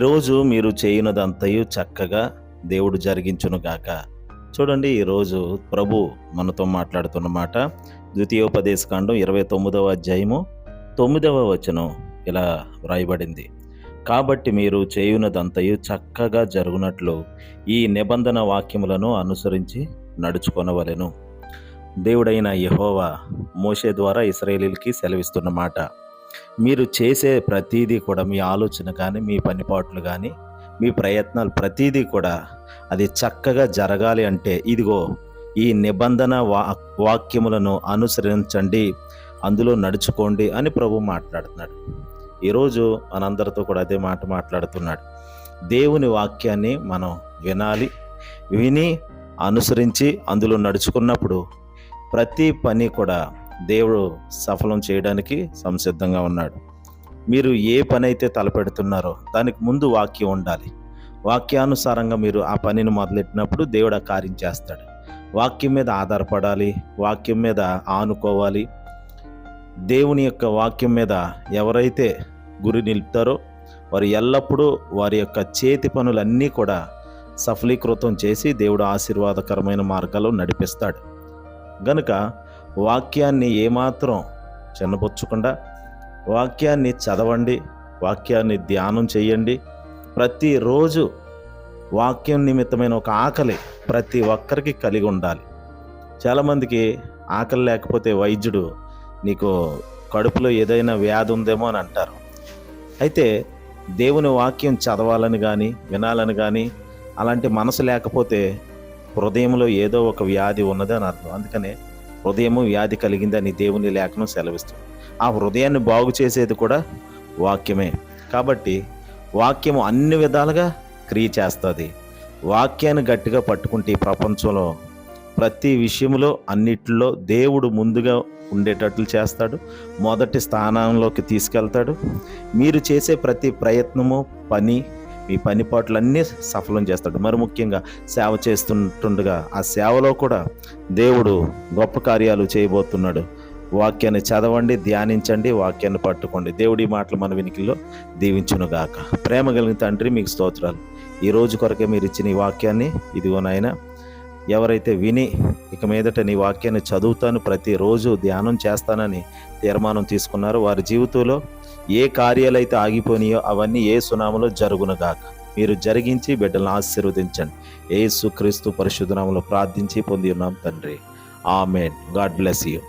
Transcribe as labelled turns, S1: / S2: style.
S1: ఈరోజు మీరు చేయునదంతయు చక్కగా దేవుడు జరిగించునుగాక చూడండి ఈరోజు ప్రభు మనతో మాట్లాడుతున్న మాట. ద్వితీయోపదేశకాండం ఇరవై తొమ్మిదవ అధ్యాయము తొమ్మిదవ వచనం ఇలా వ్రాయబడింది. కాబట్టి మీరు చేయునదంతయు చక్కగా జరుగునట్లు ఈ నిబంధన వాక్యములను అనుసరించి నడుచుకొనవలెను. దేవుడైన యహోవా మోషే ద్వారా ఇస్రాయేలీలకి సెలవిస్తున్న మాట. మీరు చేసే ప్రతీదీ కూడా మీ ఆలోచన కానీ మీ పనిపాట్లు కానీ మీ ప్రయత్నాలు ప్రతీదీ కూడా అది చక్కగా జరగాలి అంటే ఇదిగో ఈ నిబంధన వా వాక్యములను అనుసరించండి అందులో నడుచుకోండి అని ప్రభు మాట్లాడుతున్నాడు. ఈరోజు మనందరితో కూడా అదే మాట మాట్లాడుతున్నాడు. దేవుని వాక్యాన్ని మనం వినాలి విని అనుసరించి అందులో నడుచుకున్నప్పుడు ప్రతి పని కూడా దేవుడు సఫలం చేయడానికి సంసిద్ధంగా ఉన్నాడు. మీరు ఏ పని అయితే తలపెడుతున్నారో దానికి ముందు వాక్యం ఉండాలి. వాక్యానుసారంగా మీరు ఆ పనిని మొదలెట్టినప్పుడు దేవుడు ఆ కార్యం చేస్తాడు. వాక్యం మీద ఆధారపడాలి వాక్యం మీద ఆనుకోవాలి. దేవుని యొక్క వాక్యం మీద ఎవరైతే గురి నిలుపుతారో వారు ఎల్లప్పుడూ వారి యొక్క చేతి పనులన్నీ కూడా సఫలీకృతం చేసి దేవుడు ఆశీర్వాదకరమైన మార్గాల్లో నడిపిస్తాడు. గనుక వాక్యాన్ని ఏమాత్రం చిన్నపుచ్చకుండా వాక్యాన్ని చదవండి వాక్యాన్ని ధ్యానం చేయండి. ప్రతిరోజు వాక్యం నిమిత్తమైన ఒక ఆకలి ప్రతి ఒక్కరికి కలిగి ఉండాలి. చాలామందికి ఆకలి లేకపోతే వైద్యుడు నీకు కడుపులో ఏదైనా వ్యాధి ఉందేమో అని అంటారు. అయితే దేవుని వాక్యం చదవాలని కానీ వినాలని కానీ అలాంటి మనసు లేకపోతే హృదయంలో ఏదో ఒక వ్యాధి ఉన్నదని అని అర్థం. అందుకనే హృదయము వ్యాధి కలిగిందని దేవుని లేఖనం సెలవిస్తుంది. ఆ హృదయాన్ని బాగు చేసేది కూడా వాక్యమే. కాబట్టి వాక్యము అన్ని విధాలుగా క్రియ చేస్తుంది. వాక్యాన్ని గట్టిగా పట్టుకుంటే ఈ ప్రపంచంలో ప్రతి విషయంలో అన్నిటిలో దేవుడు ముందుగా ఉండేటట్లు చేస్తాడు. మొదటి స్థానంలోకి తీసుకెళ్తాడు. మీరు చేసే ప్రతి ప్రయత్నము పని మీ పని పాటలన్నీ సఫలం చేస్తాడు. మరి ముఖ్యంగా సేవ చేస్తుంటుండగా ఆ సేవలో కూడా దేవుడు గొప్ప కార్యాలు చేయబోతున్నాడు. వాక్యాన్ని చదవండి ధ్యానించండి వాక్యాన్ని పట్టుకోండి. దేవుడి మాటలు మన వినికిల్లో దీవించునుగాక. ప్రేమ కలిగిన తండ్రి మీకు స్తోత్రాలు. ఈ రోజు కొరకే మీరు ఇచ్చిన ఈ వాక్యాన్ని ఇదిగో నాయన ఎవరైతే విని ఇక మీదట నీ వాక్యాన్ని చదువుతాను ప్రతిరోజు ధ్యానం చేస్తానని తీర్మానం తీసుకున్నారో వారి జీవితంలో ఏ కార్యాలైతే ఆగిపోయినాయో అవన్నీ ఏ సునామలో జరుగునుగాక. మీరు జరిగించి బిడ్డలను ఆశీర్వదించండి. ఏసు క్రీస్తు పరిశుద్ధనామంలో ప్రార్థించి పొంది ఉన్నాం తండ్రి. ఆమెన్. God bless you.